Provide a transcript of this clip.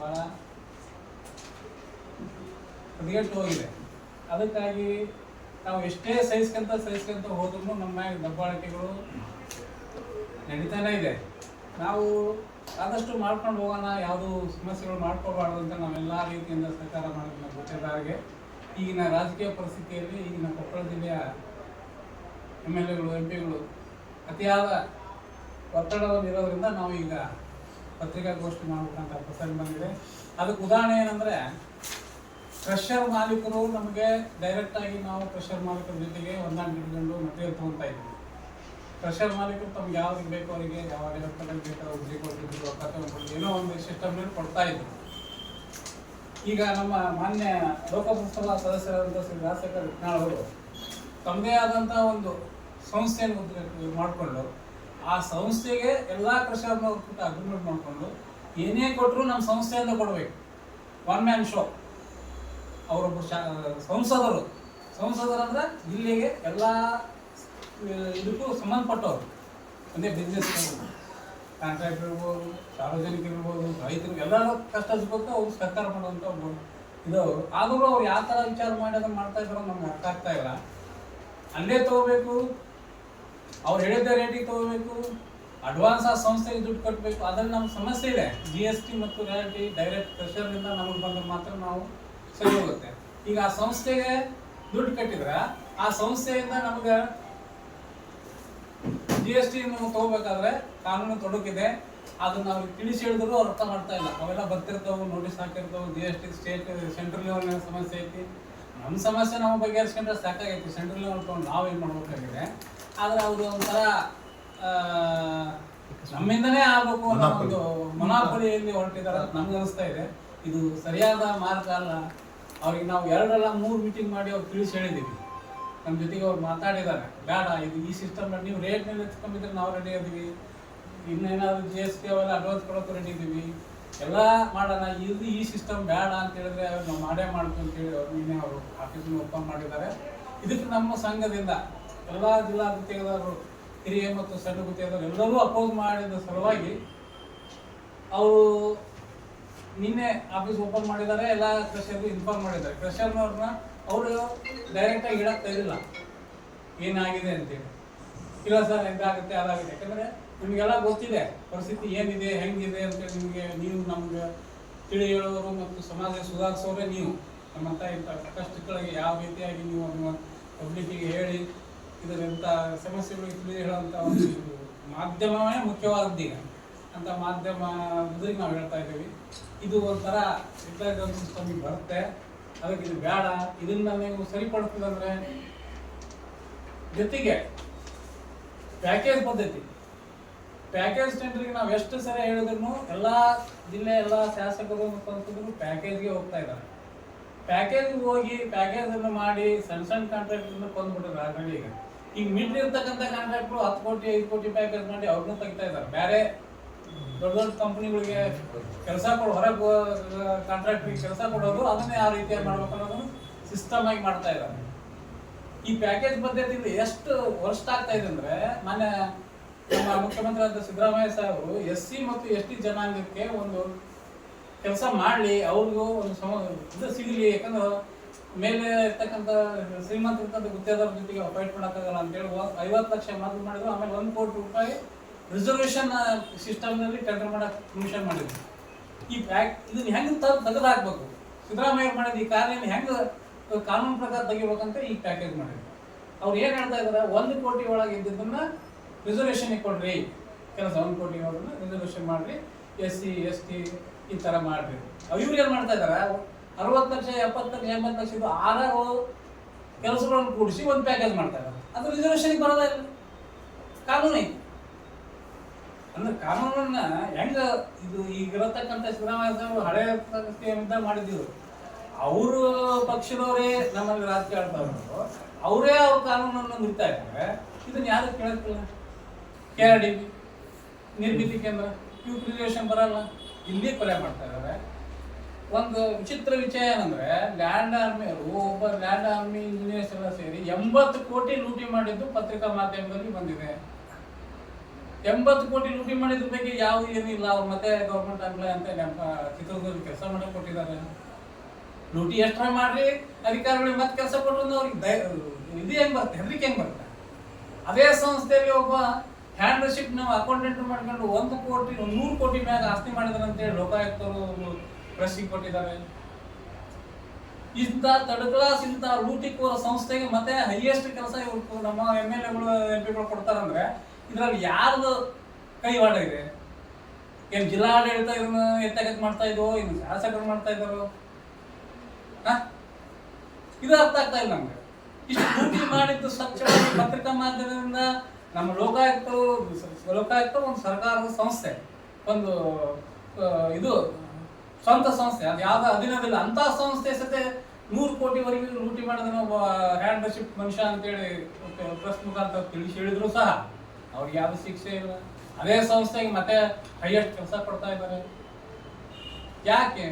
ಭಾಳ ಹದಗೆಟ್ಟು ಹೋಗಿದೆ ಅದಕ್ಕಾಗಿ ನಾವು ಎಷ್ಟೇ ಸಹಿಸ್ಕೊಂತ ಸಹಿಸ್ಕೊಂತ ಹೋದ್ರೂ ನಮ್ಮ ದಬ್ಬಾಳಿಕೆಗಳು ನಡೀತಾನೆ ಇದೆ. ನಾವು ಆದಷ್ಟು ಮಾಡ್ಕೊಂಡು ಹೋಗೋಣ, ಯಾವುದು ಸಮಸ್ಯೆಗಳು ಮಾಡ್ಕೋಬಾರ್ದು ಅಂತ ನಾವೆಲ್ಲ ರೀತಿಯಿಂದ ಸಹಕಾರ ಮಾಡೋದನ್ನ ಜೊತೆದಾರಿಗೆ. ಈಗಿನ ರಾಜಕೀಯ ಪರಿಸ್ಥಿತಿಯಲ್ಲಿ ಈಗಿನ ಕೊಪ್ಪಳ ಜಿಲ್ಲೆಯ ಎಂ ಎಲ್ ಎಗಳು, ಎಂ ಪಿಗಳು ಅತಿಯಾದ ಒತ್ತಡವನ್ನು ಇರೋದ್ರಿಂದ ನಾವು ಈಗ ಪತ್ರಿಕಾಗೋಷ್ಠಿ ಮಾಡ್ಬೇಕಂತ ಪ್ರಸಂಗ ಬಂದಿದೆ. ಅದಕ್ಕೆ ಉದಾಹರಣೆ ಏನಂದರೆ, ಕ್ರಷರ್ ಮಾಲೀಕರು ನಮಗೆ ಡೈರೆಕ್ಟ್ ಆಗಿ ನಾವು ಕ್ರಷರ್ ಮಾಲೀಕರ ಜೊತೆಗೆ ಹೊಂದಾಣಿಕೆ ಇಟ್ಕೊಂಡು ಮಟೀರಿಯಲ್ ತೊಗೊತಾ ಇದ್ವಿ ಕ್ರಷರ್ ಮಾಲೀಕರು ತಮ್ಗೆ ಯಾವ್ದು ಬೇಕು ಅವರಿಗೆ ಯಾವ ಲೆಕ್ಕದಲ್ಲಿ ಬೇಕೋ ಅವ್ರಿಗೆ ಕೊಡ್ತಿದ್ರು ಏನೋ ಒಂದು ಸಿಸ್ಟಮ್ನಲ್ಲಿ ಕೊಡ್ತಾ ಇದ್ರು. ಈಗ ನಮ್ಮ ಮಾನ್ಯ ಲೋಕಸಭಾ ಸದಸ್ಯರಾದಂಥ ಶ್ರೀ ರಾಜಶೇಖರ್ ಅವರು ತಮ್ಮದೇ ಆದಂಥ ಒಂದು ಸಂಸ್ಥೆಯನ್ನು ಮಾಡಿಕೊಂಡು ಆ ಸಂಸ್ಥೆಗೆ ಎಲ್ಲ ಕೃಷಿಯವ್ರನ್ನ ಅಗ್ರಿಮೆಂಟ್ ಮಾಡಿಕೊಂಡು ಏನೇ ಕೊಟ್ಟರು ನಮ್ಮ ಸಂಸ್ಥೆಯಿಂದ ಕೊಡಬೇಕು. ಒನ್ ಮ್ಯಾನ್ ಶೋ ಅವರೊಬ್ಬ ಶಾ, ಸಂಸದರು. ಸಂಸದರು ಇಲ್ಲಿಗೆ ಎಲ್ಲ ಇದಕ್ಕೂ ಸಂಬಂಧಪಟ್ಟವರು. ಒಂದೇ ಬಿಸ್ನೆಸ್ ಕಾಂಟ್ರಾಕ್ಟ್ ಇರ್ಬೋದು ಸಾರ್ವಜನಿಕ ಇರ್ಬೋದು ರೈತರಿಗೆ ಎಲ್ಲರೂ ಕಷ್ಟ ಸಿಗುತ್ತೆ ಅವ್ರು ಸರ್ಕಾರ ಮಾಡುವಂಥ ಒಬ್ಬ ಇದವರು. ಆದರೂ ಅವ್ರು ಯಾವ ಥರ ವಿಚಾರ ಮಾಡಿ ಅದನ್ನು ಮಾಡ್ತಾ ಇದ್ದಾರೋ ನಮ್ಗೆ ಅರ್ಥ ಆಗ್ತಾ ಇಲ್ಲ. ಅಲ್ಲೇ ತಗೋಬೇಕು ಅವ್ರು ಹೇಳಿದ ರೇಟಿಗೆ ತಗೋಬೇಕು ಅಡ್ವಾನ್ಸ್ ಆ ಸಂಸ್ಥೆಗೆ ದುಡ್ಡು ಕಟ್ಟಬೇಕು ಅದ್ರಲ್ಲಿ ನಮ್ಗೆ ಸಮಸ್ಯೆ ಇದೆ. ಜಿ ಎಸ್ ಟಿ ಮತ್ತು ರಿಯಾಲಿಟಿ ಡೈರೆಕ್ಟ್ ಪ್ರೆಷರ್ನಿಂದ ನಮಗೆ ಬಂದ್ರೆ ಮಾತ್ರ ನಾವು ಸರಿ ಹೋಗುತ್ತೆ. ಈಗ ಆ ಸಂಸ್ಥೆಗೆ ದುಡ್ಡು ಕಟ್ಟಿದ್ರೆ, ಆ ಸಂಸ್ಥೆಯಿಂದ ನಮಗೆ ಜಿ ಎಸ್ ಟಿ ತಗೋಬೇಕಾದ್ರೆ ಕಾನೂನು ತೊಡಕಿದೆ. ಅದನ್ನ ಅವ್ರಿಗೆ ತಿಳಿಸಿ ಹೇಳಿದ್ರು ಅರ್ಥ ಮಾಡ್ತಾ ಇಲ್ಲ. ಅವೆಲ್ಲ ಬರ್ತಿರ್ತಾವೆ notice ಹಾಕಿರ್ತಾವೆ G S T state central level ಸಮಸ್ಯೆ ಐತಿ. ನಮ್ಮ ಸಮಸ್ಯೆ ನಾವು ಬಗೆಹರಿಸ್ಕೊಂಡ್ರೆ ಸಾಕಾಗೈತಿ. ಸೆಂಟ್ರಲ್ ಲೆವೆಲ್ ತೊಗೊಂಡು ನಾವು ಏನು ಮಾಡ್ಬೇಕಾಗಿದೆ ಆದ್ರೆ ಅವರು ಒಂಥರ ನಮ್ಮಿಂದನೇ ಆಗಬೇಕು ಅನ್ನೋ ಒಂದು ಮೊನಾಪೊಲಿಯಲ್ಲಿ ಹೊರಟಿದ್ದಾರೆ ಅಂತ ನಮ್ಗೆ ಅನಿಸ್ತಾ ಇದೆ. ಇದು ಸರಿಯಾದ ಮಾರ್ಗ ಅಲ್ಲ. ಅವ್ರಿಗೆ ನಾವು ಎರಡಲ್ಲ ಮೂರು ಮೀಟಿಂಗ್ ಮಾಡಿ ಅವ್ರು ತಿಳಿಸಿ ಹೇಳಿದ್ದೀವಿ. ನಮ್ಮ ಜೊತೆಗೆ ಅವ್ರು ಮಾತಾಡಿದ್ದಾರೆ. ಬೇಡ ಇದು ಈ ಸಿಸ್ಟಮ್ ನೀವು ರೇಟ್ ಮೇಲೆ ಎತ್ಕೊಂಡಿದ್ರೆ ನಾವು ರೆಡಿ ಇದೀವಿ. ಇನ್ನೇನಾದ್ರು ಜಿ ಎಸ್ ಟಿ ಅವೆಲ್ಲ ಅಡ್ವಾನ್ಸ್ ಕೊಡೋಕೆ ರೆಡಿ ಇದ್ದೀವಿ ಎಲ್ಲ ಮಾಡೋಣ. ಇದು ಈ ಸಿಸ್ಟಮ್ ಬೇಡ ಅಂತ ಹೇಳಿದ್ರೆ ಅವ್ರು ನಾವು ಮಾಡೇ ಮಾಡ್ತೀವಿ ಅಂತ ಹೇಳಿ ಅವ್ರು ನಿನ್ನೆ ಅವರು ಆಫೀಸ್ನ ಓಪನ್ ಮಾಡಿದ್ದಾರೆ. ಇದಕ್ಕೆ ನಮ್ಮ ಸಂಘದಿಂದ ಎಲ್ಲ ಜಿಲ್ಲಾ ಗುತ್ತಿಗೆದಾರರು ಹಿರಿಯ ಮತ್ತು ಸಣ್ಣ ಗುತ್ತಿಗೆದಾರರು ಎಲ್ಲರೂ ಅಪೋಸ್ ಮಾಡಿದ ಸಲುವಾಗಿ ಅವರು ನಿನ್ನೆ ಆಫೀಸ್ ಓಪನ್ ಮಾಡಿದ್ದಾರೆ, ಎಲ್ಲ ಕ್ರಷರ್ಗೂ ಇನ್ಫಾರ್ಮ್ ಮಾಡಿದ್ದಾರೆ. ಕ್ರಷರ್ನವ್ರನ್ನ ಅವರು ಡೈರೆಕ್ಟಾಗಿ ಹೇಳಕ್ಕೆ ತಯಾರಿಲ್ಲ. ಏನಾಗಿದೆ ಅಂತೇಳಿ. ಇಲ್ಲ ಸರ್, ಇದಾಗುತ್ತೆ, ಅದಾಗುತ್ತೆ. ಯಾಕಂದರೆ ನಿಮಗೆಲ್ಲ ಗೊತ್ತಿದೆ, ಪರಿಸ್ಥಿತಿ ಏನಿದೆ, ಹೆಂಗಿದೆ ಅಂತೇಳಿ ನಿಮಗೆ, ನೀವು ನಮ್ಗೆ ತಿಳಿ ಹೇಳೋರು ಮತ್ತು ಸಮಾಜ ಸುಧಾರಿಸೋರೇ ನೀವು. ನಮ್ಮಂತ ಇಂಥ ಕಷ್ಟಗಳಿಗೆ ಯಾವ ರೀತಿಯಾಗಿ ನೀವು ಪಬ್ಲಿಕ್ಕಿಗೆ ಹೇಳಿ ಇದರಿಂದ ಸಮಸ್ಯೆಗಳು ತಿಳಿ ಹೇಳುವಂಥ ಒಂದು ಮಾಧ್ಯಮವೇ ಮುಖ್ಯವಾದದ್ದು ಈಗ. ಅಂತ ಮಾಧ್ಯಮ ಇದ್ರಿಗೆ ನಾವು ಹೇಳ್ತಾ ಇದ್ದೀವಿ. ಇದು ಒಂಥರ ಇಂಟೆಲಿಜೆನ್ಸ್ ಸಿಸ್ಟಮಿಗೆ ಬರುತ್ತೆ. ಅದಕ್ಕೆ ಇದು ಬೇಡ. ಇದನ್ನ ನೀವು ಸರಿಪಡಿಸಿದಂದ್ರೆ ಜೊತೆಗೆ ಪ್ಯಾಕೇಜ್ ಪದ್ಧತಿ. ಪ್ಯಾಕೇಜ್ ಟೆಂಡರ್ಗೆ ನಾವು ಎಷ್ಟು ಸರಿ ಹೇಳಿದ್ರು ಎಲ್ಲ ಜಿಲ್ಲೆ, ಎಲ್ಲ ಶಾಸಕರು ಸಂಸದರು ಪ್ಯಾಕೇಜ್ಗೆ ಹೋಗ್ತಾ ಇದ್ದಾರೆ. ಪ್ಯಾಕೇಜ್ ಹೋಗಿ ಪ್ಯಾಕೇಜ್ ಅನ್ನು ಮಾಡಿ ಸಣ್ಣ ಸಣ್ಣ ಕಾಂಟ್ರಾಕ್ಟ್ ಕೊಂದ್ಬಿಟ್ಟಿದ್ದಾರೆ ಈಗ. ಈಗ ಮಿಡ್ಲ್ ಇರ್ತಕ್ಕಂಥ ಕಾಂಟ್ರಾಕ್ಟ್ರು ಹತ್ತು ಕೋಟಿ, ಐದು ಕೋಟಿ ಪ್ಯಾಕೇಜ್ ಮಾಡಿ ಅವ್ರನ್ನೂ ತೆಗಿತಾ ಇದ್ದಾರೆ. ಬೇರೆ ದೊಡ್ಡ ದೊಡ್ಡ ಕಂಪ್ನಿಗಳಿಗೆ ಕೆಲಸ ಕೊಡೋ, ಹೊರಗೆ ಕಾಂಟ್ರಾಕ್ಟ್ರಿಗೆ ಕೆಲಸ ಕೊಡೋದು ಅದನ್ನೇ ಆ ರೀತಿಯಾಗಿ ಮಾಡ್ಬೇಕು ಅನ್ನೋದನ್ನು ಸಿಸ್ಟಮ್ ಆಗಿ ಮಾಡ್ತಾ ಇದ್ದಾರೆ. ಈ ಪ್ಯಾಕೇಜ್ ಪದ್ಧತಿಯಲ್ಲಿ ಎಷ್ಟು ವರ್ಷ ಆಗ್ತಾ ಇದೆ ಅಂದ್ರೆ, ಮೊನ್ನೆ ನಮ್ಮ ಮುಖ್ಯಮಂತ್ರಿ ಆದ ಸಿದ್ದರಾಮಯ್ಯ ಸಾಹೇಬರು ಎಸ್ ಸಿ ಮತ್ತು ಎಸ್ ಟಿ ಜನಾಂಗಕ್ಕೆ ಒಂದು ಕೆಲಸ ಮಾಡಲಿ, ಅವ್ರಿಗೂ ಒಂದು ಸಮ, ಇದು ಸಿಗಲಿ, ಯಾಕಂದ್ರೆ ಮೇಲೆ ಇರ್ತಕ್ಕಂಥ ಶ್ರೀಮಂತ ಇರ್ತಕ್ಕಂಥ ಗುತ್ತೇದಾರ ಜೊತೆಗೆ ಫೈಟ್ ಮಾಡೋಕ್ಕಾಗಲ್ಲ ಅಂತೇಳಿ ಐವತ್ತು ಲಕ್ಷ ಮಾತ್ರ ಮಾಡಿದ್ರು, ಆಮೇಲೆ ಒಂದು ಕೋಟಿ ರೂಪಾಯಿ ರಿಸರ್ವೇಷನ್ ಸಿಸ್ಟಮ್ನಲ್ಲಿ ಟೆಂಡರ್ ಮಾಡೋಕ್ಕೆ ಕಮಿಷನ್ ಮಾಡಿದ್ರು. ಈ ಬ್ಯಾಕ್ ಇದನ್ನು ಹೆಂಗೆ ತೆಗೆದು ತೆಗೆದಾಕ್ಬೇಕು ಸಿದ್ದರಾಮಯ್ಯ ಮಾಡಿದ ಈ ಕಾರ್ಯನ ಹೆಂಗೆ ಕಾನೂನು ಪ್ರಕಾರ ತೆಗಿಬೇಕಂತ ಈ ಪ್ಯಾಕೇಜ್ ಮಾಡಿದ್ರು. ಅವ್ರು ಏನು ಹೇಳ್ತಾ ಇದ್ದಾರೆ ಒಂದು ಕೋಟಿ ಒಳಗೆ ಇದ್ದಿದ್ದನ್ನು ರಿಸರ್ವೇಷನ್ಗೆ ಕೊಡ್ರಿ. ಕೆಲಸ ಒಂದು ಕೋಟಿ ಒಳಗೆ ರಿಸರ್ವೇಷನ್ ಮಾಡಿರಿ. ಎಸ್ ಸಿ ಎಸ್ ಟಿ ಈ ಥರ ಮಾಡ್ರಿ. ಇವ್ರು ಏನು ಮಾಡ್ತಾ ಇದ್ದಾರೆ ಅರವತ್ತು ಲಕ್ಷ, ಎಪ್ಪತ್ತು ಲಕ್ಷ, ಎಂಬತ್ತು ಲಕ್ಷ ಇದು ಆರಾರು ಕೆಲಸಗಳನ್ನು ಕೂಡಿಸಿ ಒಂದು ಪ್ಯಾಕೇಜ್ ಮಾಡ್ತಾರೆ. ಅದು ರಿಸರ್ವೇಷನ್ಗೆ ಬರೋದೇ ಇಲ್ಲ. ಅಂದ್ರೆ ಕಾನೂನನ್ನ ಹೆಂಗ ಇದು ಈಗಿರತಕ್ಕಂಥ ಸಿದ್ದರಾಮಯ್ಯ ಸಾಹೇಬರು ಹಳೆ ಸಂಸ್ಥೆಯಿಂದ ಮಾಡಿದ್ರು. ಅವರು ಪಕ್ಷದವರೇ ನಮ್ಮಲ್ಲಿ ಇರೋದು ಅವರೇ ಅವ್ರ ಕಾನೂನನ್ನು ಮುರಿತಾ ಇದ್ದಾರೆ. ಇದನ್ನ ಯಾರು ಕೇಳಕ್ಕಿಲ್ಲ K R D Nirmithi Kendra quick reservation ಬರಲ್ಲ. ಇಲ್ಲಿ ಕೊಲೆ ಮಾಡ್ತಾ ಇದ್ದಾರೆ. ಒಂದು ವಿಚಿತ್ರ ವಿಷಯ ಏನಂದ್ರೆ ಲ್ಯಾಂಡ್ ಆರ್ಮಿಯವರು ಒಬ್ಬ ಲ್ಯಾಂಡ್ ಆರ್ಮಿ ಇಂಜಿನಿಯರ್ಸ್ ಎಲ್ಲ ಸೇರಿ ಎಂಬತ್ತು ಕೋಟಿ ಲೂಟಿ ಮಾಡಿದ್ದು ಪತ್ರಿಕಾ ಮಾಧ್ಯಮದಲ್ಲಿ ಬಂದಿದೆ. ಎಂಬತ್ತು ಕೋಟಿ ಲೂಟಿ ಮಾಡಿದ್ರ ಬಗ್ಗೆ ಯಾವ ಏನಿಲ್ಲ ಅವ್ರು ಮತ್ತೆ ಗೌರ್ಮೆಂಟ್ ಎಂಪ್ಲಾಯ್ ಅಂತ ನಮ್ಮ ಚಿತ್ರದುರ್ಗದಲ್ಲಿ ಕೆಲಸ ಮಾಡಕ್ ಕೊಟ್ಟಿದ್ದಾರೆ. ಲೂಟಿ ಎಷ್ಟರ ಮಾಡ್ರಿ, ಅಧಿಕಾರಿಗಳಿಗೆ ಮತ್ತೆ ಕೆಲಸ ಕೊಟ್ಟರು ಅವ್ರಿಗೆ ದಯ, ಇದು ಹೆಂಗ್ ಬರುತ್ತೆ? ಹೆದರಿಕೆ ಹೆಂಗ್ ಬರುತ್ತೆ? ಅದೇ ಸಂಸ್ಥೆಯಲ್ಲಿ ಒಬ್ಬ ಹ್ಯಾಂಡ್ರಶಿಪ್ ನಾವು ಅಕೌಂಟೆಂಟ್ ಮಾಡ್ಕೊಂಡು ಒಂದು ಕೋಟಿ, ನೂರು ಕೋಟಿ ಮ್ಯಾಗ ಆಸ್ತಿ ಮಾಡಿದಾರೆ ಅಂತೇಳಿ ಲೋಕಾಯುಕ್ತರು ಪ್ರೆಸ್ಸಿಗೆ ಕೊಟ್ಟಿದ್ದಾರೆ. ಇಂಥ ತರ್ಡ್ ಕ್ಲಾಸ್ ಇಂಥ ಲೂಟಿಕೋರ ಸಂಸ್ಥೆಗೆ ಮತ್ತೆ ಹೈಯೆಸ್ಟ್ ಕೆಲಸ ಇವರು ನಮ್ಮ ಎಂ ಎಲ್ ಎಗಳು ಎಂ ಪಿಗಳು ಕೊಡ್ತಾರಂದ್ರೆ ಇದ್ರಲ್ಲಿ ಯಾರ್ದು ಕೈವಾಡ ಇದೆ? ಏನು ಜಿಲ್ಲಾಡಳಿತ ಇದನ್ನ ಎತ್ತಗತ್ ಮಾಡ್ತಾ ಇದ್ವು ಇನ್ನು ಶಾಸಕರು ಮಾಡ್ತಾ ಇದ್ದಾರೋ? ಇದು ಅರ್ಥ ಆಗ್ತಾ ಇಲ್ಲ ನಮ್ಗೆ. ಇಷ್ಟು ಲೂಟಿ ಮಾಡಿದ್ದು ಸ್ವಚ್ಛವಾಗಿ ಪತ್ರಿಕಾ ಮಾಧ್ಯಮದಿಂದ ನಮ್ಮ ಲೋಕಾಯುಕ್ತರು ಲೋಕಾಯುಕ್ತ ಒಂದು ಸರ್ಕಾರದ ಸಂಸ್ಥೆ. ಒಂದು ಇದು ಸ್ವಂತ ಸಂಸ್ಥೆ, ಅದು ಯಾವ್ದು ಅಧೀನದಿಲ್ಲ ಅಂತ ಸಂಸ್ಥೆ ಸತೆ ನೂರು ಕೋಟಿವರೆಗೂ ಲೂಟಿ ಮಾಡೋದನ್ನ ಒಬ್ಬ ಹ್ಯಾಂಡ್ ರಿಸಿಪ್ಟ್ ಮನುಷ್ಯ ಅಂತೇಳಿ ಪ್ರೆಸ್ ಮುಖಾಂತರ ತಿಳಿಸಿ ಹೇಳಿದ್ರು ಸಹ. ಅವ್ರಿಗೆ ಯಾವ ಶಿಕ್ಷೆ ಇಲ್ಲ. ಅದೇ ಸಂಸ್ಥೆಗೆ ಮತ್ತೆ ಹೈಯೆಸ್ಟ್ ಕೆಲಸ ಕೊಡ್ತಾ ಇದ್ದಾರೆ. ಯಾಕೆ?